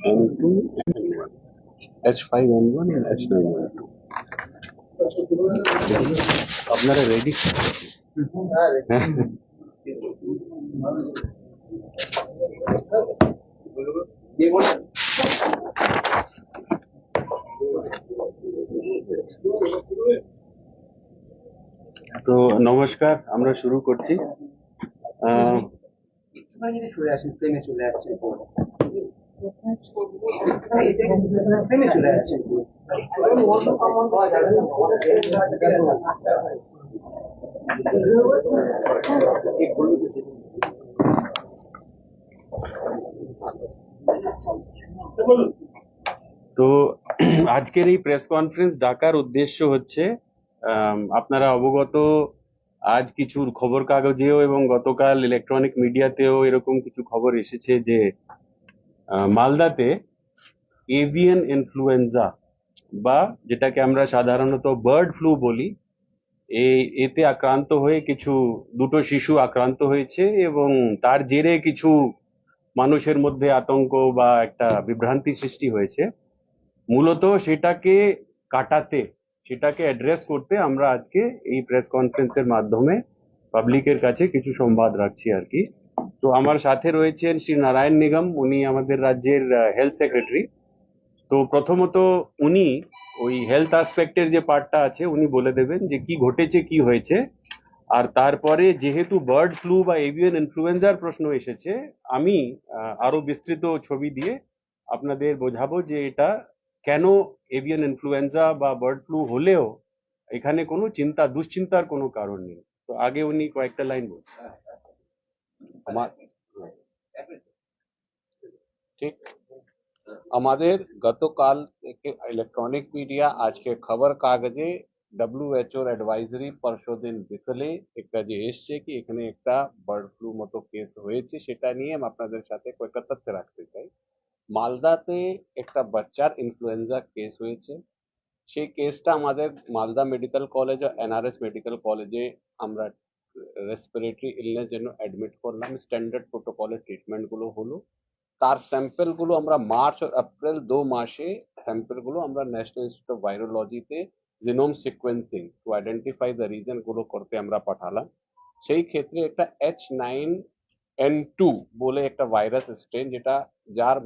N2 and N1. H5N1 and H9N2. আপনারা ready তো নমস্কার আমরা শুরু করছি আহ, একটুখানি যদি সরে আসেন প্রেমে চলে আসছেন প্রেমে চলে আসছেন তো আজকের এই প্রেস কনফারেন্স ডাকার উদ্দেশ্য হচ্ছে আপনারা অবগত আজ কিছু খবর কাগজেও এবং গতকাল ইলেকট্রনিক মিডিয়াতেও এরকম কিছু খবর এসেছে যে মালদাতে এভিয়ান ইনফ্লুয়েঞ্জা বা যেটাকে আমরা সাধারণত বার্ড ফ্লু বলি এই এতে আক্রান্ত হয়ে কিছু, দুটো শিশু আক্রান্ত হয়েছে এবং তার জেরে কিছু মানুষের মধ্যে আতঙ্ক বা একটা বিভ্রান্তি সৃষ্টি হয়েছে। মূলত সেটাকে কাটাতে, সেটাকে অ্যাড্রেস করতে আমরা আজকে এই প্রেস কনফারেন্সের মাধ্যমে পাবলিকের কাছে কিছু সংবাদ রাখছি আর কি। তো আমার সাথে রয়েছেন শ্রী নারায়ণ নিগম, উনি আমাদের রাজ্যের হেলথ সেক্রেটারি তো প্রথমত উনি ওই হেলথ অ্যাসপেক্টের যে পার্টটা আছে, উনি বলে দেবেন যে কি ঘটেছে, কি হয়েছে। আর তারপরে যেহেতু বার্ড ফ্লু বা এভিয়ান ইনফ্লুয়েঞ্জার প্রশ্ন এসেছে, আমি আরও বিস্তৃত ছবি দিয়ে আপনাদের বোঝাবো যে এটা কেন এভিয়ান ইনফ্লুয়েঞ্জা বা বার্ড ফ্লু হলেও এখানে কোনো চিন্তা, দুশ্চিন্তার কোনো কারণ নেই। তো আগে উনি কয়েকটা লাইন বলছেন। ঠিক। আমাদের গতকাল ইলেকট্রনিক মিডিয়া আজকে খবর কাগজে ডব্লিউএচওর অ্যাডভাইজারি পরশুদিন বিকেলে একটা যে এসছে কি এখানে একটা বার্ড ফ্লু মতো কেস হয়েছে সেটা নিয়ে আমি আপনাদের সাথে কয়েকটা তথ্য রাখতে চাই। মালদাতে একটা বাচ্চার ইনফ্লুয়েঞ্জা কেস হয়েছে। সেই কেসটা আমাদের মালদা মেডিকেল কলেজ ও এনআরএস মেডিকেল কলেজে আমরা রেসপিরেটরি ইলনেস জন্য অ্যাডমিট করলাম স্ট্যান্ডার্ড প্রোটোকলের ট্রিটমেন্টগুলো হলো। তার স্যাম্পেলগুলো আমরা মার্চ ও এপ্রিল দু মাসে স্যাম্পেলগুলো আমরা national institute of ভাইরোলজিতে genome sequencing to identify the রিজনগুলো করতে আমরা পাঠালাম। সেই ক্ষেত্রে একটা এইচ নাইন এন টু বলে একটা ভাইরাস স্ট্রেন যেটা যার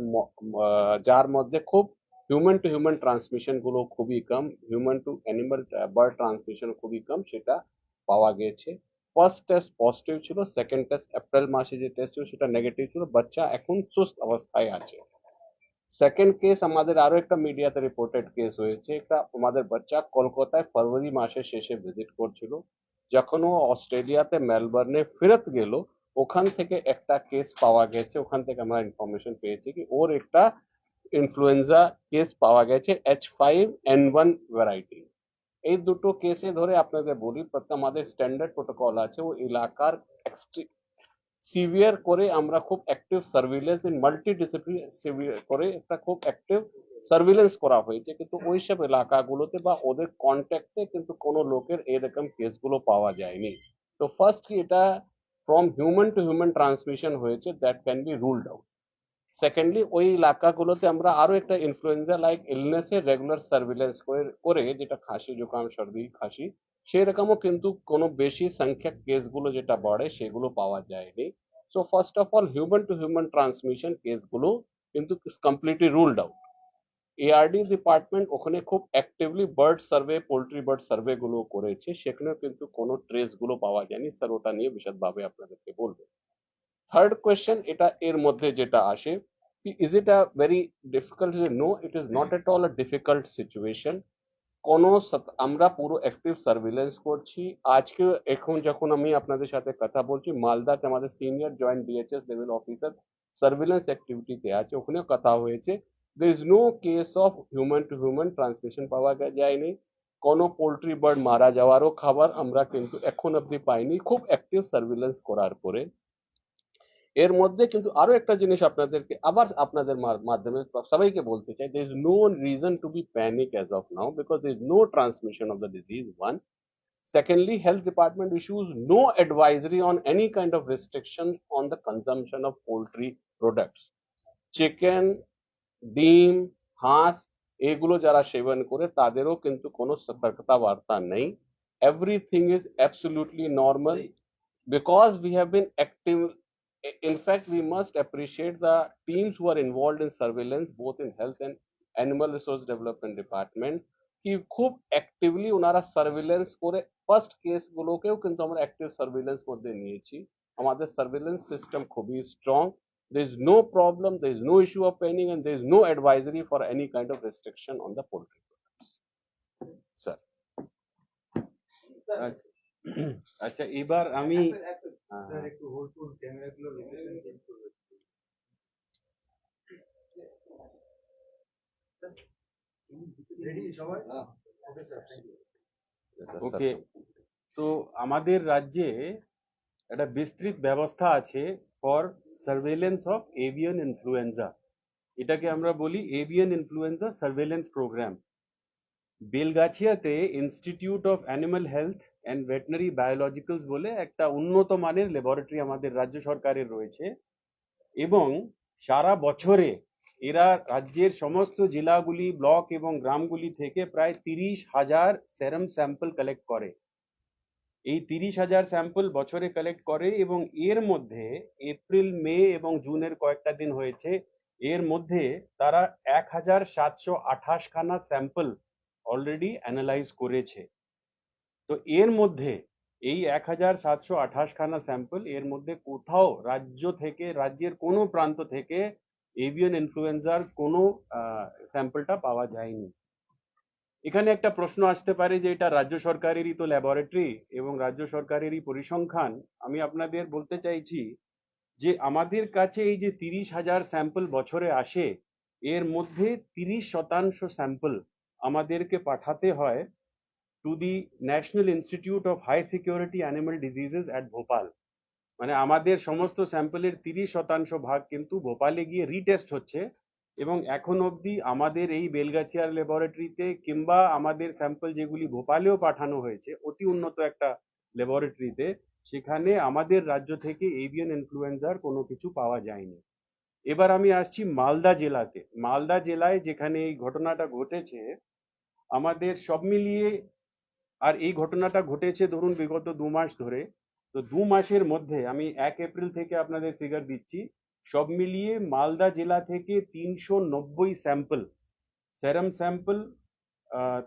যার মধ্যে খুব হিউম্যান টু হিউম্যান ট্রান্সমিশনগুলো খুবই কম human to animal bird transmission খুবই কম, সেটা পাওয়া গেছে। ফার্স্ট টেস্ট পজিটিভ ছিল সেকেন্ড টেস্ট এপ্রিল মাসে যে টেস্ট ছিল সেটা নেগেটিভ ছিল, বাচ্চা এখন সুস্থ অবস্থায় আছে। সেকেন্ড কেস আমাদের আরও একটা মিডিয়াতে রিপোর্টেড কেস হয়েছে একটা আমাদের বাচ্চা কলকাতায় ফেব্রুয়ারি মাসের শেষে ভিজিট করছিল, যখন ও অস্ট্রেলিয়াতে মেলবার্নে ফেরত গেল, ওখান থেকে একটা কেস পাওয়া গেছে, ওখান থেকে আমরা ইনফরমেশন পেয়েছি কি ওর একটা ইনফ্লুয়েঞ্জা কেস পাওয়া গেছে H five N one variety এই দুটো কেসে ধরে আপনাদের বলি আমাদের স্ট্যান্ডার্ড প্রোটোকল আছে, ও এলাকার সিভিয়ার করে আমরা খুব active surveillance in multi discipline severe করে একটা খুব অ্যাক্টিভ সার্ভিলেন্স করা হয়েছে। কিন্তু ওইসব এলাকাগুলোতে বা ওদের কন্ট্যাক্টে কিন্তু কোনো লোকের এরকম কেসগুলো পাওয়া যায়নি। তো ফার্স্ট কি এটা from human to human transmission হয়েছে that can be ruled out secondly ওই এলাকাগুলোতে আমরা আরও একটা ইনফ্লুয়েঞ্জা লাইক ইলনেসের রেগুলার সার্ভিলেন্স করে যেটা খাসি, জোকাম, সর্দি, খাসি, সেরকমও কিন্তু কোনো বেশি সংখ্যক কেসগুলো যেটা বাড়ে সেগুলো পাওয়া যায়নি। So first of all human to human transmission কেসগুলো কিন্তু completely ruled out ARD department ওখানে খুব actively bird survey poultry bird survey গুলো করেছে। সেখানেও কিন্তু কোনো ট্রেসগুলো পাওয়া যায়নি। স্যার ওটা নিয়ে বিশদভাবে আপনাদেরকে বলব। থার্ড কোয়েশ্চেন এটা এর মধ্যে যেটা আসে is it a very difficult no it is not at all a difficult situation কোনো আমরা পুরো অ্যাক্টিভ সার্ভিলেন্স করছি। আজকে এখন যখন আমি আপনাদের সাথে কথা বলছি, মালদাতে আমাদের senior joint DHS level officer surveillance অ্যাক্টিভিটিতে আছে, ওখানেও কথা হয়েছে। There is no case of human to human transmission পাওয়া যায়নি। কোনো পোল্ট্রি বার্ড মারা যাওয়ারও খাবার আমরা কিন্তু এখন অব্দি পাইনি। খুব অ্যাক্টিভ সার্ভিলেন্স করার পরে। এর মধ্যে কিন্তু আরও একটা জিনিস আপনাদেরকে আবার আপনাদের মা- মাধ্যমে সবাইকে বলতে চাই there is no reason to be panic as of now because there is no transmission of the disease one Secondly, health department issues no advisory on any kind of restrictions on the consumption of poultry products. Chicken, ডিম হাঁস এগুলো যারা সেবন করে তাদেরও কিন্তু কোনো সতর্কতা বার্তা নেই everything is absolutely normal because we have been active in fact we must appreciate the teams who are involved in surveillance both in health and animal resource development department কি খুব অ্যাক্টিভলি ওনারা সার্ভিলেন্স করে first case গুলোকেও কিন্তু আমরা active surveillance মধ্যে নিয়েছি আমাদের surveillance system খুবই strong there is no problem there is no issue of penning and there is no advisory for any kind of restriction on the poultry products sir আচ্ছা এবার আমি আহ, একটু হোল্ড করুন ক্যামেরাগুলো লোকেশন চেঞ্জ করবে ready সবাই okay sir thank you Yes, sir. Okay তো আমাদের রাজ্যে একটা বিস্তৃত ব্যবস্থা আছে for surveillance of avian influenza এটাকে আমরা বলি avian influenza surveillance programme বেলগাছিয়াতে institute of animal health and veterinary biologicals বলে একটা উন্নত মানের ল্যাবরেটরি আমাদের রাজ্য সরকারের রয়েছে। এবং সারা বছরে এরা রাজ্যের সমস্ত জেলাগুলি, ব্লক এবং গ্রামগুলি থেকে প্রায় তিরিশ হাজার সেরাম স্যাম্পল কালেক্ট করে। এই তিরিশ হাজার স্যাম্পল বছরে কালেক্ট করে এবং এর মধ্যে এপ্রিল, মে এবং জুনের কয়েকটা দিন হয়েছে, এর মধ্যে তারা এক হাজার সাতশো আঠাশ খানা স্যাম্পল অলরেডি অ্যানালাইজ করেছে। তো এর মধ্যে এই এক হাজার সাতশো আঠাশ খানা স্যাম্পল এর মধ্যে কোথাও রাজ্য থেকে, রাজ্যের কোনো প্রান্ত থেকে এভিয়ান ইনফ্লুয়েঞ্জার কোনো স্যাম্পলটা পাওয়া যায়নি। এখানে একটা প্রশ্ন আসতে পারে যে এটা রাজ্য সরকারেরই তো ল্যাবরেটরি এবং রাজ্য সরকারেরই পরিসংখ্যান। আমি আপনাদের বলতে চাইছি যে আমাদের কাছে এই যে তিরিশ হাজার স্যাম্পল বছরে আসে, এর মধ্যে তিরিশ শতাংশ স্যাম্পল আমাদেরকে পাঠাতে হয়। To the national institute of high security animal diseases at Bhopal মানে আমাদের সমস্ত স্যাম্পলের তিরিশ শতাংশ ভাগ কিন্তু ভোপালে গিয়ে রিটেস্ট হচ্ছে এবং এখন অবধি আমাদের এই বেলগাছিয়ার ল্যাবরেটরিতে কিংবা আমাদের স্যাম্পল যেগুলি ভোপালেও পাঠানো হয়েছে, অতি উন্নত একটা ল্যাবরেটরিতে, সেখানে আমাদের রাজ্য থেকে এভিয়ান ইনফ্লুয়েঞ্জার কোনো কিছু পাওয়া যায়নি। এবার আমি আসছি মালদা জেলাতে। মালদা জেলায় যেখানে এই ঘটনাটা ঘটেছে, আমাদের সব মিলিয়ে আর এই ঘটনাটা ঘটেছে ধরুন বিগত দু মাস ধরে, তো দু মাসের মধ্যে আমি এক এপ্রিল থেকে আপনাদের ফিগার দিচ্ছি, সব মিলিয়ে মালদা জেলা থেকে তিনশো নব্বই স্যাম্পল সেরাম স্যাম্পল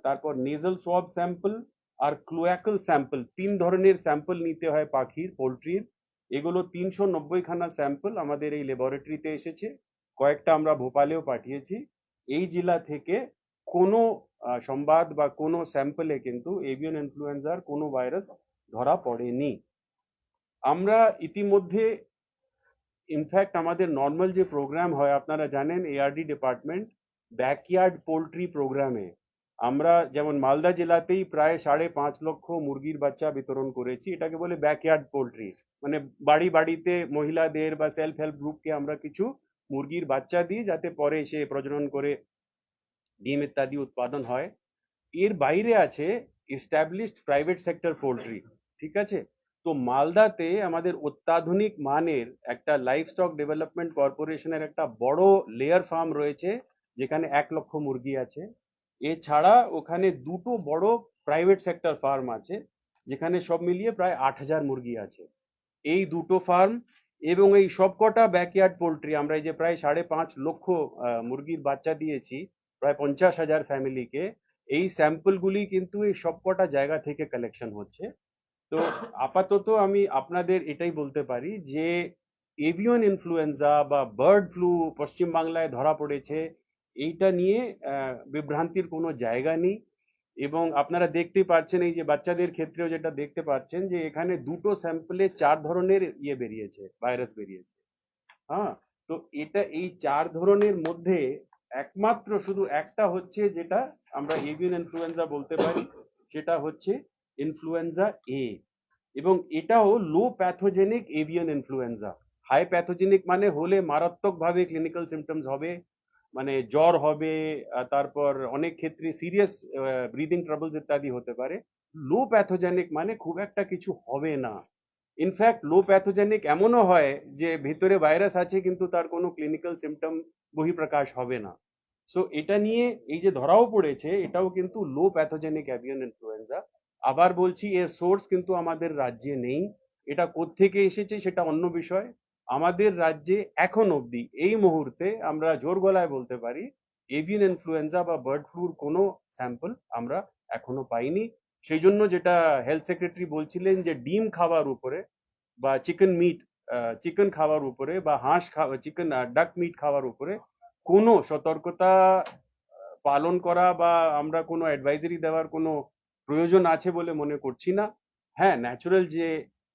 তারপর নেজাল সোয়াব স্যাম্পল আর ক্লোয়াকল স্যাম্পল তিন ধরনের স্যাম্পল নিতে হয় পাখির, পোলট্রির। এগুলো তিনশো নব্বই খানা স্যাম্পল আমাদের এই ল্যাবরেটরিতে এসেছে, কয়েকটা আমরা ভোপালেও পাঠিয়েছি। এই জেলা থেকে কোনো সংবাদ বা কোনো স্যাম্পলে কিন্তু এভিয়ান ইনফ্লুয়েঞ্জার কোনো ভাইরাস ধরা পড়েনি। আমরা ইতিমধ্যে ইনফ্যাক্ট আমাদের নর্মাল যে প্রোগ্রাম হয়, আপনারা জানেন এআরডি ডিপার্টমেন্ট ব্যাকইয়ার্ড পোলট্রি প্রোগ্রামে আমরা যেমন মালদা জেলাতেই প্রায় সাড়ে পাঁচ লক্ষ মুরগির বাচ্চা বিতরণ করেছি, এটাকে বলে ব্যাকইয়ার্ড পোলট্রি মানে বাড়ি বাড়িতে মহিলাদের বা সেলফ হেল্প গ্রুপকে আমরা কিছু মুরগির বাচ্চা দিই, যাতে পরে সে প্রজনন করে ডিম ইত্যাদি উৎপাদন হয়। এর বাইরে আছে এস্টাবলিশড প্রাইভেট সেক্টর পোলট্রি ঠিক আছে? তো মালদাতে আমাদের অত্যাধুনিক মানের একটা লাইফ স্টক ডেভেলপমেন্ট কর্পোরেশনের একটা বড় লেয়ার ফার্ম রয়েছে, যেখানে এক লক্ষ মুরগি আছে। এছাড়া ওখানে দুটো বড় প্রাইভেট সেক্টর ফার্ম আছে, যেখানে সব মিলিয়ে প্রায় আট হাজার মুরগি আছে। এই দুটো ফার্ম এবং এই সবকটা ব্যাকইয়ার্ড পোলট্রি আমরা এই যে প্রায় সাড়ে পাঁচ লক্ষ মুরগির বাচ্চা দিয়েছি প্রায় পঞ্চাশ হাজার ফ্যামিলিকে এই স্যাম্পলগুলি কিন্তু এই সবকটা জায়গা থেকে কালেকশন হচ্ছে। তো আপাতত আমি আপনাদের এটাই বলতে পারি যে এভিয়ন ইনফ্লুয়েঞ্জা বা বার্ড ফ্লু পশ্চিম বাংলায় ধরা পড়েছে, এইটা নিয়ে বিভ্রান্তির কোনো জায়গা নেই। এবং আপনারা দেখতে পাচ্ছেন এই যে বাচ্চাদের ক্ষেত্রেও যেটা দেখতে পাচ্ছেন যে এখানে দুটো স্যাম্পলে চার ধরনের ইয়ে বেরিয়েছে ভাইরাস বেরিয়েছে। হ্যাঁ তো এটা এই চার ধরনের মধ্যে একমাত্র শুধু একটা হচ্ছে যেটা আমরা এভিয়ান ইনফ্লুয়েঞ্জা বলতে পারি, সেটা হচ্ছে ইনফ্লুয়েঞ্জা এ এবং এটাও low pathogenic avian influenza high pathogenic মানে হলে মারাত্মকভাবে ক্লিনিক্যাল সিমটমস হবে মানে জ্বর হবে তারপর অনেক ক্ষেত্রে সিরিয়াস ব্রিদিং ট্রাবলস ইত্যাদি হতে পারে। লো প্যাথোজেনিক মানে খুব একটা কিছু হবে না। ইনফ্যাক্ট লো প্যাথোজেনিক এমনও হয় যে ভিতরে ভাইরাস আছে কিন্তু তার কোনো ক্লিনিক্যাল সিমটম বহিঃপ্রকাশ হবে না। সো এটা নিয়ে এই যে ধরাও পড়েছে, এটাও কিন্তু লো প্যাথোজেনিক অ্যাভিয়ান ইনফ্লুয়েঞ্জা আবার বলছি, এর সোর্স কিন্তু আমাদের রাজ্যে নেই। এটা কোত্থেকে এসেছে সেটা অন্য বিষয়। আমাদের রাজ্যে এখন অবধি এই মুহূর্তে আমরা জোর গলায় বলতে পারি এভিয়ান ইনফ্লুয়েঞ্জা বা বার্ড ফ্লুর কোনো স্যাম্পল আমরা এখনও পাইনি। সেই জন্য যেটা হেলথ সেক্রেটারি বলছিলেন যে ডিম খাওয়ার উপরে বা চিকেন মিট চিকেন খাওয়ার উপরে বা হাঁস খাওয়া চিকেন ডাক মিট খাওয়ার উপরে কোনো সতর্কতা পালন করা বা আমরা কোনো অ্যাডভাইজারি দেওয়ার কোনো প্রয়োজন আছে বলে মনে করছি না। হ্যাঁ ন্যাচারাল যে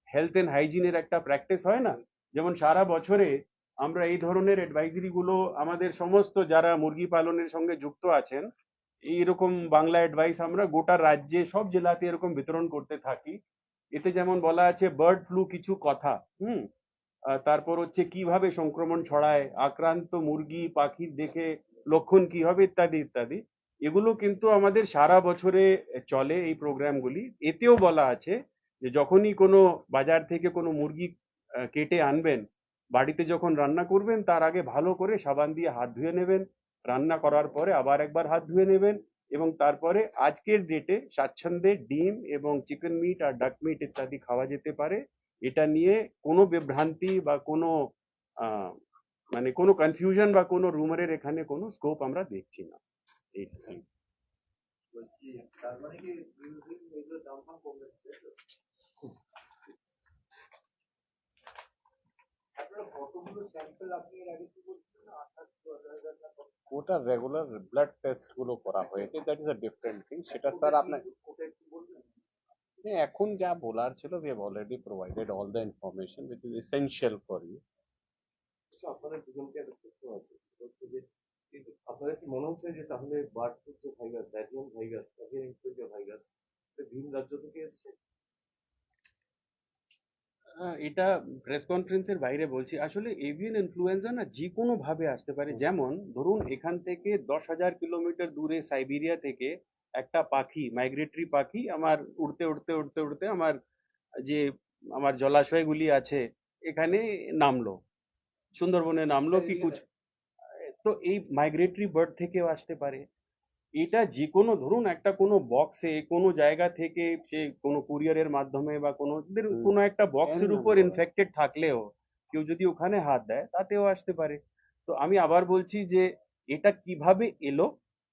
হেলথ এন্ড হাইজিনের একটা প্র্যাকটিস হয় না? যেমন সারা বছরে আমরা এই ধরনের অ্যাডভাইজারি গুলো আমাদের সমস্ত যারা মুরগি পালনের সঙ্গে যুক্ত আছেন এইরকম বাংলা অ্যাডভাইস আমরা গোটা রাজ্যে, সব জেলাতে এরকম বিতরণ করতে থাকি। এতে যেমন বলা আছে বার্ড ফ্লু কিছু কথা, হুম? তারপর হচ্ছে কীভাবে সংক্রমণ ছড়ায়, আক্রান্ত মুরগি, পাখির দেখে লক্ষণ কি হবে, ইত্যাদি ইত্যাদি। এগুলো কিন্তু আমাদের সারা বছরে চলে এই প্রোগ্রামগুলি এতেও বলা আছে যে যখনই কোনো বাজার থেকে কোনো মুরগি কেটে আনবেন, বাড়িতে যখন রান্না করবেন, তার আগে ভালো করে সাবান দিয়ে হাত ধুয়ে নেবেন। রান্না করার পরে আবার একবার হাত ধুয়ে নেবেন এবং তারপরে আজকের ডেটে স্বাচ্ছন্দ্যে ডিম এবং চিকেন মিট আর ডাক মিট ইত্যাদি খাওয়া যেতে পারে। এটা নিয়ে কোনো বিভ্রান্তি বা কোনো মানে কোনো কনফিউশন বা কোনো রুমারের এখানে কোনো স্কোপ আমরা দেখছি না। মানে? আপনারা কতগুলো স্যাম্পল আপনি এর আগে কি ওটা রেগুলার ব্লাড টেস্টগুলো করা হয়েছে that is a different thing সেটা স্যার আপনার হ্যাঁ, এখন যা বলার ছিল we have already provided all the information which is essential for you আপনাদের দুজনকে একটা প্রশ্ন আছে সেটা হচ্ছে যে আপনাদের কি মনে হচ্ছে যে তাহলে বার্ড ফ্লু যে virus avian virus avian influenza virus ভিন রাজ্য থেকে এসছে? এটা প্রেস কনফারেন্সের বাইরে বলছি। আসলে এভিয়ান ইনফ্লুয়েঞ্জা না যে কোনো ভাবে আসতে পারে। যেমন ধরুন এখান থেকে দশ হাজার কিলোমিটার দূরে সাইবেরিয়া থেকে একটা পাখি মাইগ্রেটরি পাখি আমার উড়তে উড়তে উড়তে উড়তে আমার যে আমার জলাশয়গুলি আছে এখানে নামলো। সুন্দরবনে নামলো কি কুচ তো এই মাইগ্রেটরি বার্ড থেকেও আসতে পারে। এটা যে কোনো ধরুন একটা কোনো বক্সে কোনো জায়গা থেকে সে কোনো কুরিয়ারের মাধ্যমে বা কোনো কোনো একটা বক্সের। উপর ইনফেক্টেড থাকলেও কেউ যদি ওখানে হাত দেয় তাতেও আসতে পারে। তো আমি আবার বলছি যে এটা কীভাবে এলো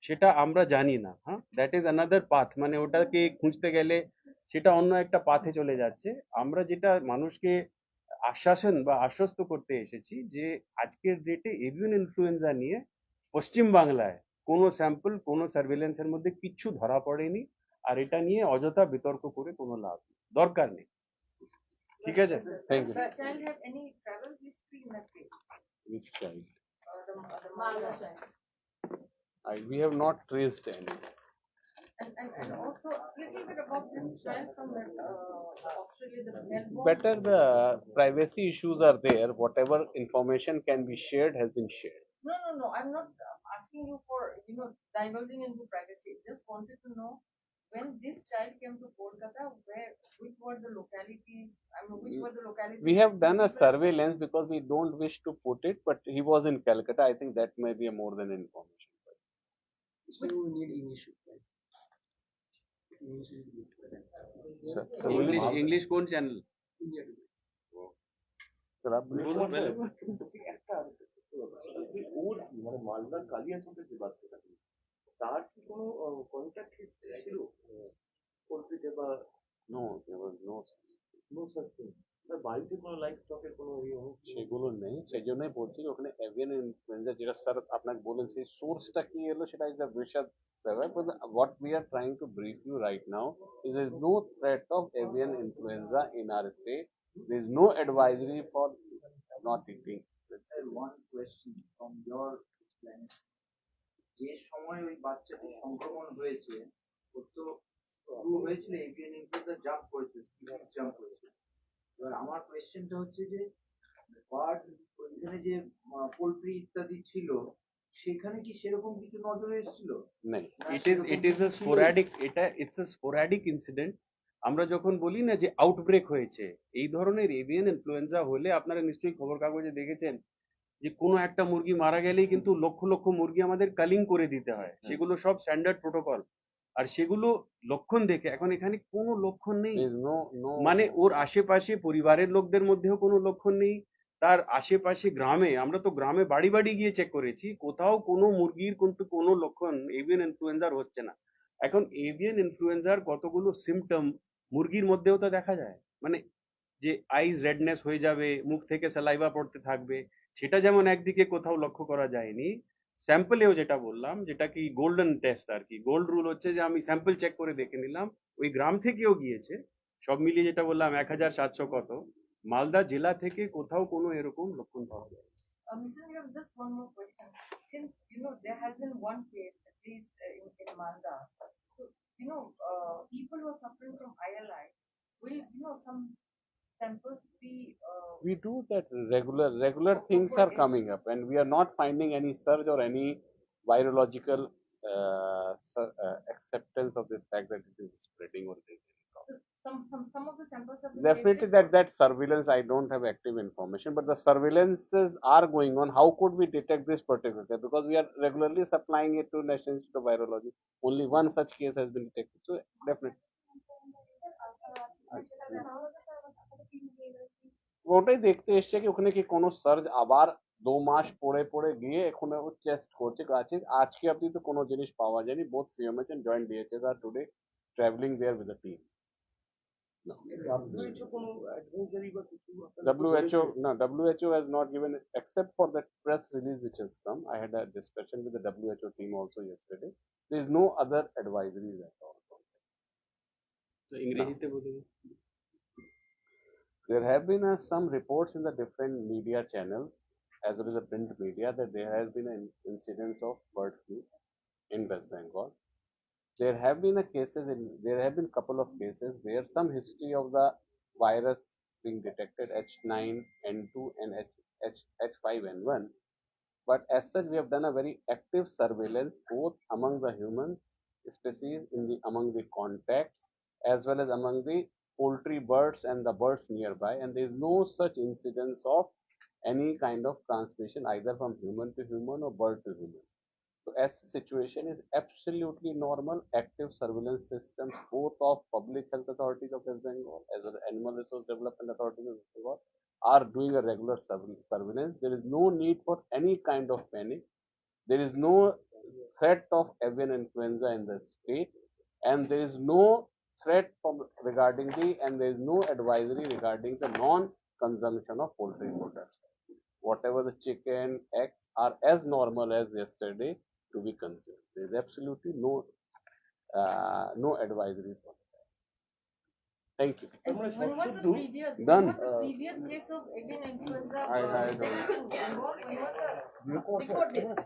সেটা আমরা জানি না হ্যাঁ? দ্যাট ইজ অ্যানাদার পাথ মানে ওটাকে খুঁজতে গেলে সেটা অন্য একটা পাথে চলে যাচ্ছে। আমরা যেটা মানুষকে আশ্বাসন বা আশ্বস্ত করতে এসেছি যে আজকের ডেটে এভিয়ান ইনফ্লুয়েঞ্জা নিয়ে পশ্চিম বাংলায় কোনো স্যাম্পল কোনো সার্ভেলেন্সের মধ্যে কিচ্ছু ধরা পড়েনি আর এটা নিয়ে অযথা বিতর্ক করে কোনো লাভ নেই দরকার নেই ঠিক আছে thank you Does the child have any travel history in that case? Which child Uh, the, uh, the Malwa child? I, we have not traced any. And, and, and also a little bit about this child from uh, Australia, the Melbourne. Better the privacy issues are there. Whatever information can be shared has been shared. No, no, no, I'm not uh, asking you for, you know, divulging into privacy. Just wanted to know when this child came to Kolkata, where, which were the localities, I mean, which were the localities? We have done a people- surveillance because we don't wish to put it, but he was in Calcutta. I think that may be a more than information. So we need initial. right? Initial. Sir, so will English you- English কোন channel India to Sir, आप বলুন, बोलो, sir. বলুন। বলছি একটা আর একটা প্রশ্ন আছে যে ওর মানে মালদার কালিয়াচকের যে বাচ্চাটা তার কি কোনো কন্ট্যাক্ট হিস্ট্রি ছিল পোলট্রিতে বা No, there was no such no sustain তার বাড়িতে কোনো লাইফ স্টকের কোনো ইয়ে অনু- সেগুলো নেই সেই জন্যই বলছি যে ওখানে এভিয়ান ইনফ্লুয়েঞ্জা যেটা স্যার আপনাকে বলেন সেই সোর্সটা কি এলো সেটা ইজ আ বিশদ ব্যাপার what we are trying to brief you right now is is no threat of avian influenza in our state there is no advisory for not eating Sir, one question from your explanation. যে সময় ওই বাচ্চাটি সংক্রমণ হয়েছে ওর তো শুরু হয়েছিল avian influenza jump করেছে জাম্প করেছে। এবার আমার কোয়েশ্চেনটা হচ্ছে যে বার্ড ওইখানে যে পোলট্রি ইত্যাদি ছিল সেখানে কি সেরকম কিছু নজরে এসেছিল? নেই। It is it is a sporadic এটা ইটস আ স্পোরাডিক ইনসিডেন্ট আমরা যখন বলি না যে আউটব্রেক হয়েছে এই ধরনের এভিয়ান ইনফ্লুয়েঞ্জা হলে আপনারা নিশ্চয়ই খবর কাগজে দেখেছেন যে কোনো একটা মুরগি মারা গেলেই কিন্তু লক্ষ লক্ষ মুরগি আমাদের কালিং করে দিতে হয়। সেগুলো সব স্ট্যান্ডার্ড প্রোটোকল আর সেগুলো লক্ষণ দেখে এখন এখানে কোনো লক্ষণ নেই। মানে ওর আশেপাশে পরিবারের লোকদের মধ্যেও কোনো লক্ষণ নেই। তার আশেপাশে গ্রামে আমরা তো গ্রামে বাড়ি বাড়ি গিয়ে চেক করেছি কোথাও কোনো মুরগির কিন্তু কোনো লক্ষণ এভিয়ান ইনফ্লুয়েঞ্জার হচ্ছে না। এখন এভিয়ান ইনফ্লুয়েঞ্জার কতগুলো সিমটম মুরগির মধ্যেও তো দেখা যায় মানে যে আইজ রেডনেস হয়ে যাবে মুখ থেকে স্যালাইভা পড়তে থাকবে সেটা যেমন একদিকে কোথাও লক্ষ্য করা যায়নি স্যাম্পলেও যেটা বললাম যেটা কি গোল্ডেন টেস্ট আর কি গোল্ড রুল হচ্ছে যে আমি স্যাম্পল চেক করে দেখে নিলাম ওই গ্রাম থেকেও গিয়েছে সব মিলিয়ে যেটা বললাম এক হাজার সাতশো কত মালদা জেলা থেকে কোথাও কোনো এরকম লক্ষণ পাওয়া যায় Uh. Since, you know, there has been one case, at least uh, in, in Malda. You know, uh, people who are suffering from ILI, will, you know, some samples be, uh, we do that regular regular things are coming up and we are not finding any surge or any virological uh, uh, acceptance of this fact that it is spreading or there is any problem some, some, some of the samples have been definitely tested that for- that surveillance i don't have active information but the surveillances are going on how could we detect this particular case because we are regularly supplying it to national institute of virology only one such case has been detected so definitely ওটাই দেখতে এসছে কি ওখানে কি কোনো search আবার দু মাস পরে পরে গিয়ে এখানে ও টেস্ট করছে আছে আজকে অব্দি তো কোনো জিনিস পাওয়া যায়নি both CMH and joint DHS R today travelling there with the team WHO no WHO has not given except for that press release which has come. I had a discussion with the WHO team also yesterday. There is no other advisories at all. So no. There have been uh, some reports in the different media channels as well as the print media that there has been an incidence of bird flu in West Bengal. There have been a cases in there have been couple of cases where some history of the virus being detected H9N2 and H, H, H5N1. But as such, we have done a very active surveillance both among the human species in the among the contacts as well as among the poultry birds and the birds nearby and there is no such incidence of any kind of transmission either from human to human or bird to human. So as situation is absolutely normal, active surveillance systems both of public health authorities of West Bengal as well as animal resource development authorities of West Bengal are doing a regular surveillance. There is no need for any kind of panic. There is no threat of avian influenza in the state and there is no threat from regarding the and there is no advisory regarding the non-consumption of poultry products. Whatever the chicken, eggs are as normal as yesterday to be consumed. There is absolutely no uh, no advisory for that. Thank you. What was the previous, Done. Was the previous case of influenza? I, I don't know. What was the before this?